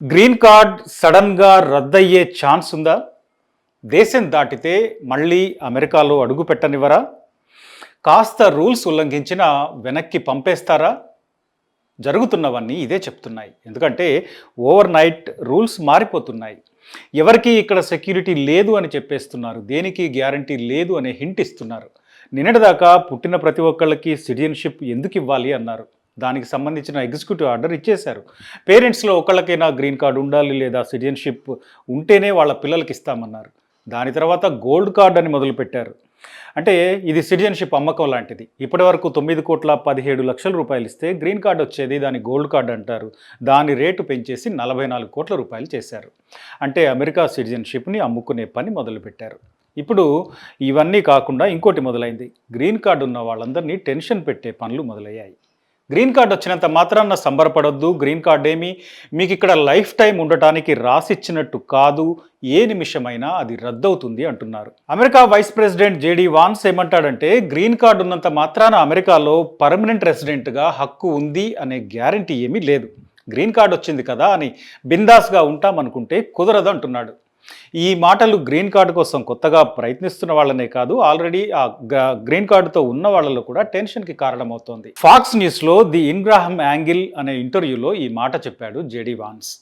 Green card సడన్గా రద్దయ్యే chance ఉందా? దేశం దాటితే మళ్ళీ అమెరికాలో అడుగు పెట్టనివ్వరా? కాస్త రూల్స్ ఉల్లంఘించిన వెనక్కి పంపేస్తారా? జరుగుతున్నవన్నీ ఇదే చెప్తున్నాయి. ఎందుకంటే ఓవర్ నైట్ రూల్స్ మారిపోతున్నాయి. ఎవరికి ఇక్కడ సెక్యూరిటీ లేదు అని చెప్పేస్తున్నారు. దేనికి గ్యారంటీ లేదు అనే హింట్ ఇస్తున్నారు. నిన్నటిదాకా పుట్టిన ప్రతి ఒక్కళ్ళకి సిటిజన్షిప్ ఎందుకు ఇవ్వాలి అన్నారు. దానికి సంబంధించిన ఎగ్జిక్యూటివ్ ఆర్డర్ ఇచ్చేశారు. పేరెంట్స్లో ఒకళ్ళకైనా గ్రీన్ కార్డు ఉండాలి లేదా సిటిజన్షిప్ ఉంటేనే వాళ్ళ పిల్లలకి ఇస్తామన్నారు. దాని తర్వాత గోల్డ్ కార్డ్ అని మొదలుపెట్టారు. అంటే ఇది సిటిజన్షిప్ అమ్మకం లాంటిది. ఇప్పటివరకు తొమ్మిది కోట్ల పదిహేడు లక్షల రూపాయలు ఇస్తే గ్రీన్ కార్డ్ వచ్చేది దాని గోల్డ్ కార్డ్ అంటారు. దాని రేటు పెంచేసి నలభై నాలుగు కోట్ల రూపాయలు చేశారు. అంటే అమెరికా సిటిజన్షిప్ని అమ్ముకునే పని మొదలుపెట్టారు. ఇప్పుడు ఇవన్నీ కాకుండా ఇంకోటి మొదలైంది. గ్రీన్ కార్డు ఉన్న వాళ్ళందరినీ టెన్షన్ పెట్టే పనులు మొదలయ్యాయి. గ్రీన్ కార్డ్ వచ్చినంత మాత్రాన సంబరపడొద్దు. గ్రీన్ కార్డ్ ఏమి? మీకు ఇక్కడ లైఫ్ టైం ఉండటానికి రాసిచ్చినట్టు కాదు. ఏ నిమిషమైనా అది రద్దవుతుంది అంటున్నారు. America vice president J D Vance ఏమంటాడంటే గ్రీన్ కార్డు ఉన్నంత మాత్రాన అమెరికాలో పర్మనెంట్ రెసిడెంట్గా హక్కు ఉంది అనే గ్యారంటీ ఏమీ లేదు. గ్రీన్ కార్డ్ వచ్చింది కదా అని బిందాస్గా ఉంటామనుకుంటే కుదరదు అంటున్నాడు. ఈ మాటలు గ్రీన్ కార్డు కోసం కొత్తగా ప్రయత్నిస్తున్న వాళ్ళనే కాదు ఆల్రెడీ ఆ గ- గ్రీన్ కార్డుతో ఉన్న వాళ్ళలో కూడా టెన్షన్కి కారణమవుతోంది. ఫాక్స్ న్యూస్లో ది ఇన్గ్రాహం యాంగిల్ అనే ఇంటర్వ్యూలో ఈ మాట చెప్పాడు జేడీ వాన్స్.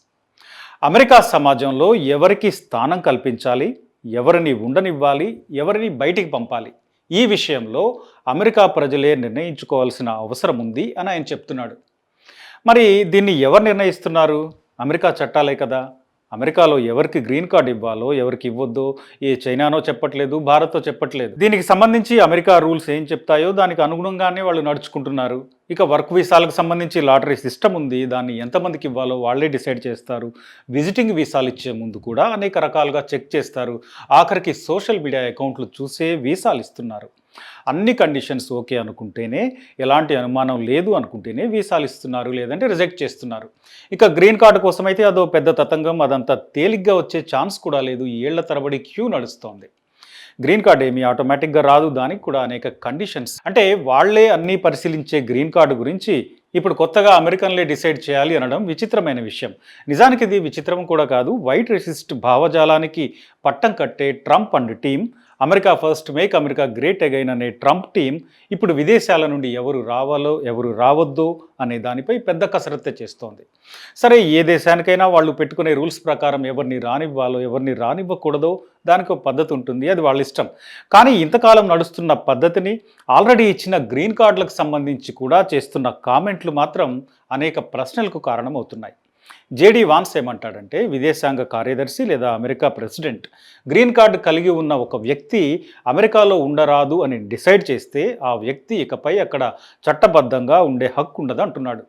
అమెరికా సమాజంలో ఎవరికి స్థానం కల్పించాలి ఎవరిని ఉండనివ్వాలి ఎవరిని బయటికి పంపాలి ఈ విషయంలో అమెరికా ప్రజలే నిర్ణయించుకోవాల్సిన అవసరం ఉంది అని ఆయన చెప్తున్నాడు. మరి దీన్ని ఎవరు నిర్ణయిస్తున్నారు? అమెరికా చట్టాలే కదా. అమెరికాలో ఎవరికి గ్రీన్ కార్డ్ ఇవ్వాలో ఎవరికి ఇవ్వద్దో ఏ చైనానో చెప్పట్లేదు భారత్తో చెప్పట్లేదు. దీనికి సంబంధించి అమెరికా రూల్స్ ఏం చెప్తాయో దానికి అనుగుణంగానే వాళ్ళు నడుచుకుంటున్నారు. ఇక వర్క్ వీసాలకు సంబంధించి లాటరీ సిస్టమ్ ఉంది దాన్ని ఎంతమందికి ఇవ్వాలో వాళ్ళే డిసైడ్ చేస్తారు. విజిటింగ్ వీసాలు ఇచ్చే ముందు కూడా అనేక రకాలుగా చెక్ చేస్తారు. ఆఖరికి సోషల్ మీడియా అకౌంట్లు చూసే వీసాలు ఇస్తున్నారు. అన్ని కండిషన్స్ ఓకే అనుకుంటేనే ఎలాంటి అనుమానం లేదు అనుకుంటేనే వీసాలు ఇస్తున్నారు లేదంటే రిజెక్ట్ చేస్తున్నారు. ఇక గ్రీన్ కార్డు కోసం అయితే అదో పెద్ద తతంగం అదంతా తేలిగ్గా వచ్చే ఛాన్స్ కూడా లేదు. ఏళ్ళ తరబడి క్యూ నడుస్తోంది. గ్రీన్ కార్డ్ ఏమీ ఆటోమేటిక్గా రాదు. దానికి కూడా అనేక కండిషన్స్. అంటే వాళ్ళే అన్నీ పరిశీలించే గ్రీన్ కార్డు గురించి ఇప్పుడు కొత్తగా అమెరికన్లే డిసైడ్ చేయాలి అనడం విచిత్రమైన విషయం. నిజానికి ఇది విచిత్రం కూడా కాదు. వైట్ రెసిస్ట్ భావజాలానికి పట్టం కట్టే Trump and team America first make America great again అనే ట్రంప్ టీం ఇప్పుడు విదేశాల నుండి ఎవరు రావాలో ఎవరు రావద్దో అనే దానిపై పెద్ద కసరత్తు చేస్తోంది. సరే ఏ దేశానికైనా వాళ్ళు పెట్టుకునే రూల్స్ ప్రకారం ఎవరిని రానివ్వాలో ఎవరిని రానివ్వకూడదో దానికి ఒక పద్ధతి ఉంటుంది అది వాళ్ళ ఇష్టం. కానీ ఇంతకాలం నడుస్తున్న పద్ధతిని ఆల్రెడీ ఇచ్చిన గ్రీన్ కార్డులకు సంబంధించి కూడా చేస్తున్న కామెంట్లు మాత్రం అనేక ప్రశ్నలకు కారణమవుతున్నాయి. జేడి వాన్స్ ఏమంటాడంటే విదేశాంగ కార్యదర్శి లేదా అమెరికా ప్రెసిడెంట్ గ్రీన్ కార్డు కలిగి ఉన్న ఒక వ్యక్తి అమెరికాలో ఉండరాదు అని డిసైడ్ చేస్తే ఆ వ్యక్తి ఇకపై అక్కడ చట్టబద్ధంగా ఉండే హక్కు ఉండదు అంటున్నాడు.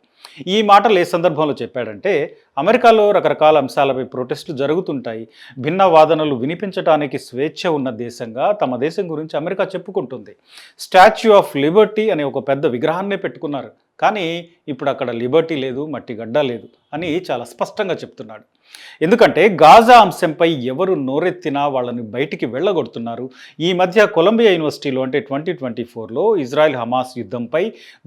ఈ మాటలు ఏ సందర్భంలో చెప్పాడంటే అమెరికాలో రకరకాల అంశాలపై ప్రొటెస్టులు జరుగుతుంటాయి. భిన్న వాదనలు వినిపించడానికి స్వేచ్ఛ ఉన్న దేశంగా తమ దేశం గురించి అమెరికా చెప్పుకుంటుంది. స్టాచ్యూ ఆఫ్ లిబర్టీ అనే ఒక పెద్ద విగ్రహాన్నే పెట్టుకున్నారు. కానీ ఇప్పుడు అక్కడ లిబర్టీ లేదు మట్టి గడ్డ లేదు అని చాలా స్పష్టంగా చెప్తున్నాడు. ఎందుకంటే గాజా అంశంపై ఎవరు నోరెత్తినా వాళ్ళని బయటికి వెళ్ళగొడుతున్నారు. ఈ మధ్య కొలంబియా యూనివర్సిటీలో అంటే ట్వంటీ ట్వంటీ ఫోర్లో ఇజ్రాయెల్ హమాస్ యుద్ధంపై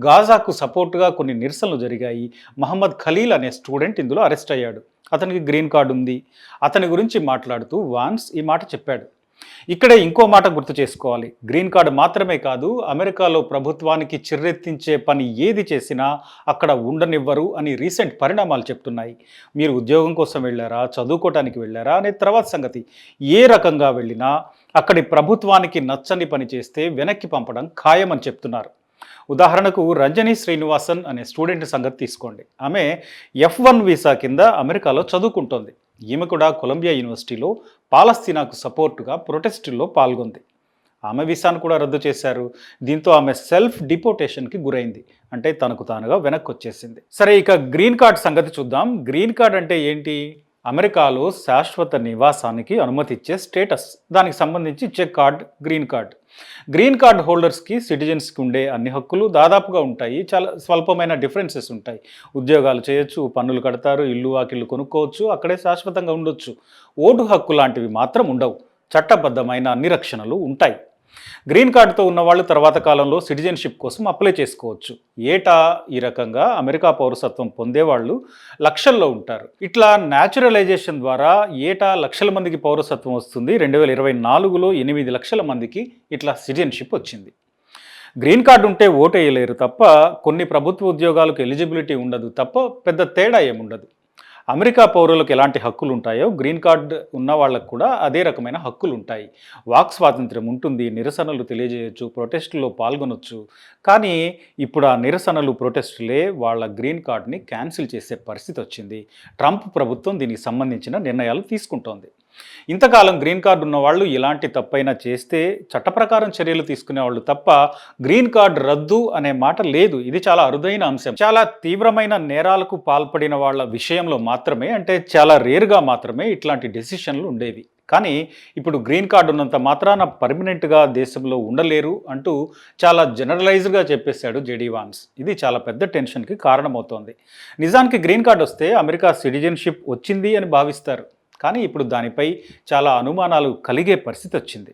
గాజాకు సపోర్టుగా కొన్ని నిరసనలు జరిగాయి. మహమ్మద్ ఖలీల్ అనే స్టూడెంట్ ఇందులో అరెస్ట్ అయ్యాడు. అతనికి గ్రీన్ కార్డు ఉంది. అతని గురించి మాట్లాడుతూ వాన్స్ ఈ మాట చెప్పాడు. ఇక్కడ ఇంకో మాట గుర్తు చేసుకోవాలి. గ్రీన్ కార్డు మాత్రమే కాదు అమెరికాలో ప్రభుత్వానికి చిర్రెత్తించే పని ఏది చేసినా అక్కడ ఉండనివ్వరు అని రీసెంట్ పరిణామాలు చెప్తున్నాయి. మీరు ఉద్యోగం కోసం వెళ్ళారా చదువుకోవటానికి వెళ్ళారా అనే తర్వాత సంగతి. ఏ రకంగా వెళ్ళినా అక్కడి ప్రభుత్వానికి నచ్చని పని చేస్తే వెనక్కి పంపడం ఖాయమని చెప్తున్నారు. ఉదాహరణకు రంజని శ్రీనివాసన్ అనే స్టూడెంట్ సంగతి తీసుకోండి. ఆమె ఎఫ్ వన్ వీసా కింద అమెరికాలో చదువుకుంటోంది. ఈమె కూడా కొలంబియా యూనివర్సిటీలో పాలస్తీనాకు సపోర్టుగా ప్రొటెస్టుల్లో పాల్గొంది. ఆమె వీసాను కూడా రద్దు చేశారు. దీంతో ఆమె సెల్ఫ్ డిపోటేషన్కి గురైంది. అంటే తనకు తానుగా వెనక్కి వచ్చేసింది సరే ఇక గ్రీన్ కార్డ్ సంగతి చూద్దాం. గ్రీన్ కార్డ్ అంటే ఏంటి? అమెరికాలో శాశ్వత నివాసానికి అనుమతి ఇచ్చే స్టేటస్. దానికి సంబంధించి check card green card. Green card హోల్డర్స్కి సిటిజన్స్కి ఉండే అన్ని హక్కులు దాదాపుగా ఉంటాయి. చాలా స్వల్పమైన డిఫరెన్సెస్ ఉంటాయి. ఉద్యోగాలు చేయొచ్చు పన్నులు కడతారు ఇల్లు వాకిళ్ళు కొనుక్కోవచ్చు అక్కడే శాశ్వతంగా ఉండొచ్చు. ఓటు హక్కు లాంటివి మాత్రం ఉండవు. చట్టబద్ధమైన అన్ని రక్షణలు ఉంటాయి. గ్రీన్ కార్డుతో ఉన్న వాళ్ళు తర్వాత కాలంలో సిటిజన్షిప్ కోసం అప్లై చేసుకోవచ్చు. ఏటా ఈ రకంగా అమెరికా పౌరసత్వం పొందేవాళ్ళు లక్షల్లో ఉంటారు. ఇట్లా న్యాచురలైజేషన్ ద్వారా ఏటా లక్షల మందికి పౌరసత్వం వస్తుంది? రెండు వేల ఇరవై నాలుగులో ఎనిమిది లక్షల మందికి ఇట్లా సిటిజన్షిప్ వచ్చింది. గ్రీన్ కార్డు ఉంటే ఓటు వేయలేరు తప్ప కొన్ని ప్రభుత్వ ఉద్యోగాలకు ఎలిజిబిలిటీ ఉండదు తప్ప పెద్ద తేడా ఏముండదు. అమెరికా పౌరులకు ఎలాంటి హక్కులు ఉంటాయో గ్రీన్ కార్డు ఉన్న వాళ్ళకు కూడా అదే రకమైన హక్కులు ఉంటాయి వాక్ స్వాతంత్ర్యం ఉంటుంది నిరసనలు తెలియజేయచ్చు ప్రొటెస్టుల్లో పాల్గొనొచ్చు. కానీ ఇప్పుడు ఆ నిరసనలు ప్రొటెస్టులే వాళ్ళ గ్రీన్ కార్డ్ని క్యాన్సిల్ చేసే పరిస్థితి వచ్చింది ట్రంప్ ప్రభుత్వం దీనికి సంబంధించిన నిర్ణయాలు తీసుకుంటోంది. ఇంతకాలం గ్రీన్ కార్డు ఉన్న వాళ్ళు తప్పైనా చేస్తే చట్టప్రకారం చర్యలు తీసుకునే వాళ్ళు తప్ప గ్రీన్ కార్డు రద్దు అనే మాట లేదు. ఇది చాలా అరుదైన అంశం. చాలా తీవ్రమైన నేరాలకు పాల్పడిన వాళ్ళ విషయంలో మాత్రమే అంటే చాలా రేరుగా మాత్రమే ఇట్లాంటి డెసిషన్లు ఉండేవి. కానీ ఇప్పుడు గ్రీన్ కార్డు ఉన్నంత మాత్రాన పర్మనెంట్గా దేశంలో ఉండలేరు అంటూ చాలా జనరలైజ్డ్గా చెప్పేశాడు జేడీ వాన్స్. ఇది చాలా పెద్ద టెన్షన్కి కారణమవుతోంది. నిజానికి గ్రీన్ కార్డు వస్తే అమెరికా సిటిజన్షిప్ వచ్చింది అని భావిస్తారు. కానీ ఇప్పుడు దానిపై చాలా అనుమానాలు కలిగే పరిస్థితి వచ్చింది.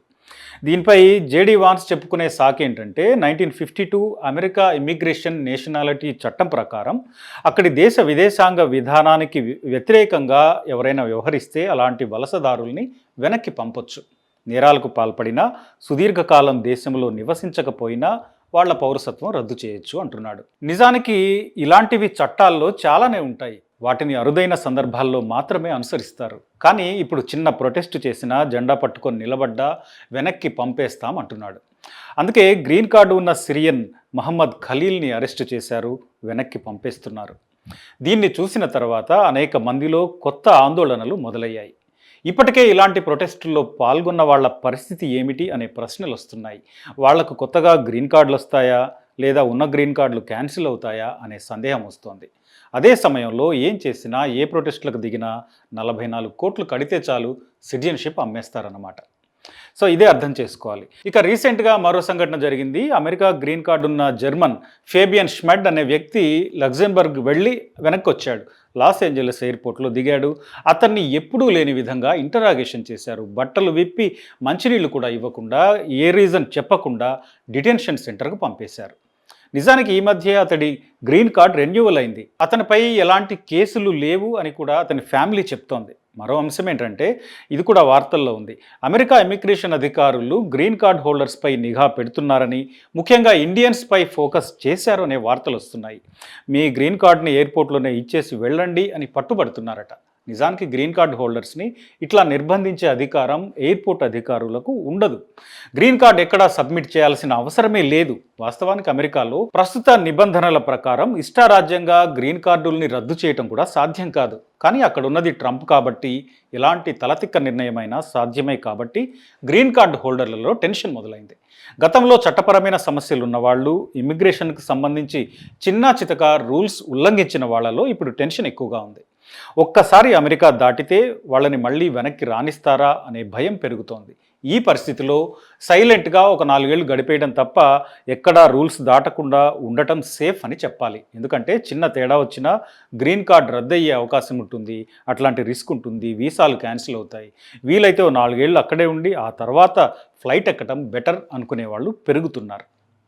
దీనిపై జేడీ వాన్స్ చెప్పుకునే సాక్ ఏంటంటే nineteen fifty two America immigration nationality చట్టం ప్రకారం అక్కడి దేశ విదేశాంగ విధానానికి వ్యతిరేకంగా ఎవరైనా వ్యవహరిస్తే అలాంటి వలసదారుల్ని వెనక్కి పంపొచ్చు. నేరాలకు పాల్పడినా సుదీర్ఘకాలం దేశంలో నివసించకపోయినా వాళ్ళ పౌరసత్వం రద్దు చేయొచ్చు అంటున్నాడు. నిజానికి ఇలాంటివి చట్టాల్లో చాలానే ఉంటాయి. వాటిని అరుదైన సందర్భాల్లో మాత్రమే అనుసరిస్తారు. కానీ ఇప్పుడు చిన్న ప్రొటెస్ట్ చేసినా జెండా పట్టుకొని నిలబడ్డా వెనక్కి పంపేస్తాం అంటున్నాడు అందుకే గ్రీన్ కార్డు ఉన్న సిరియన్ మహమ్మద్ ఖలీల్ని అరెస్టు చేశారు వెనక్కి పంపేస్తున్నారు. దీన్ని చూసిన తర్వాత అనేక మందిలో కొత్త ఆందోళనలు మొదలయ్యాయి. ఇప్పటికే ఇలాంటి ప్రొటెస్టుల్లో పాల్గొన్న వాళ్ళ పరిస్థితి ఏమిటి అనే ప్రశ్నలు వస్తున్నాయి. వాళ్ళకు కొత్తగా గ్రీన్ కార్డులు వస్తాయా? లేదా ఉన్న గ్రీన్ కార్డులు క్యాన్సిల్ అవుతాయా? అనే సందేహం వస్తోంది. అదే సమయంలో ఏం చేసినా ఏ ప్రొటెస్టులకు దిగినా నలభై నాలుగు కోట్లు కడితే చాలు సిటిజన్షిప్ అమ్మేస్తారన్నమాట. సో ఇదే అర్థం చేసుకోవాలి. ఇక రీసెంట్గా మరో సంఘటన జరిగింది. అమెరికా గ్రీన్ కార్డు ఉన్న జర్మన్ ఫేబియన్ షమెడ్ అనే వ్యక్తి లగ్జెంబర్గ్ వెళ్ళి వెనక్కి వచ్చాడు లాస్ ఏంజలస్ ఎయిర్పోర్ట్లో దిగాడు. అతన్ని ఎప్పుడూ లేని విధంగా ఇంటరాగేషన్ చేశారు. బట్టలు విప్పి మంచినీళ్ళు కూడా ఇవ్వకుండా ఏ రీజన్ చెప్పకుండా డిటెన్షన్ సెంటర్కు పంపేశారు. నిజానికి ఈ మధ్య అతడి గ్రీన్ కార్డ్ రెన్యువల్ అయింది. అతనిపై ఎలాంటి కేసులు లేవు అని కూడా అతని ఫ్యామిలీ చెప్తోంది. మరో అంశం ఏంటంటే ఇది కూడా వార్తల్లో ఉంది. అమెరికా ఇమిగ్రేషన్ అధికారులు గ్రీన్ కార్డ్ హోల్డర్స్పై నిఘా పెడుతున్నారని ముఖ్యంగా ఇండియన్స్పై ఫోకస్ చేశారు అనే వార్తలు వస్తున్నాయి. మీ గ్రీన్ కార్డ్ని ఎయిర్పోర్ట్లోనే ఇచ్చేసి వెళ్ళండి అని పట్టుబడుతున్నారట. నిజానికి గ్రీన్ కార్డ్ హోల్డర్స్ని ఇట్లా నిర్బంధించే అధికారం ఎయిర్పోర్ట్ అధికారులకు ఉండదు. గ్రీన్ కార్డ్ ఎక్కడా సబ్మిట్ చేయాల్సిన అవసరమే లేదు. వాస్తవానికి అమెరికాలో ప్రస్తుత నిబంధనల ప్రకారం ఇష్టారాజ్యంగా గ్రీన్ కార్డుల్ని రద్దు చేయటం కూడా సాధ్యం కాదు. కానీ అక్కడ ఉన్నది ట్రంప్ కాబట్టి ఎలాంటి తలతిక్క నిర్ణయమైనా సాధ్యమే కాబట్టి గ్రీన్ కార్డు హోల్డర్లలో టెన్షన్ మొదలైంది. గతంలో చట్టపరమైన సమస్యలు ఉన్నవాళ్ళు ఇమిగ్రేషన్కి సంబంధించి చిన్న చితక రూల్స్ ఉల్లంఘించిన వాళ్ళలో ఇప్పుడు టెన్షన్ ఎక్కువగా ఉంది. ఒక్కసారి అమెరికా దాటితే వాళ్ళని మళ్ళీ వెనక్కి రాణిస్తారా అనే భయం పెరుగుతోంది. ఈ పరిస్థితిలో సైలెంట్గా ఒక నాలుగేళ్ళు గడిపేయడం తప్ప ఎక్కడా రూల్స్ దాటకుండా ఉండటం సేఫ్ అని చెప్పాలి. ఎందుకంటే చిన్న తేడా వచ్చినా గ్రీన్ కార్డ్ రద్దయ్యే అవకాశం ఉంటుంది అట్లాంటి రిస్క్ ఉంటుంది వీసాలు క్యాన్సిల్ అవుతాయి. వీలైతే ఓ నాలుగేళ్ళు అక్కడే ఉండి ఆ తర్వాత ఫ్లైట్ ఎక్కడం బెటర్ అనుకునే వాళ్ళు పెరుగుతున్నారు.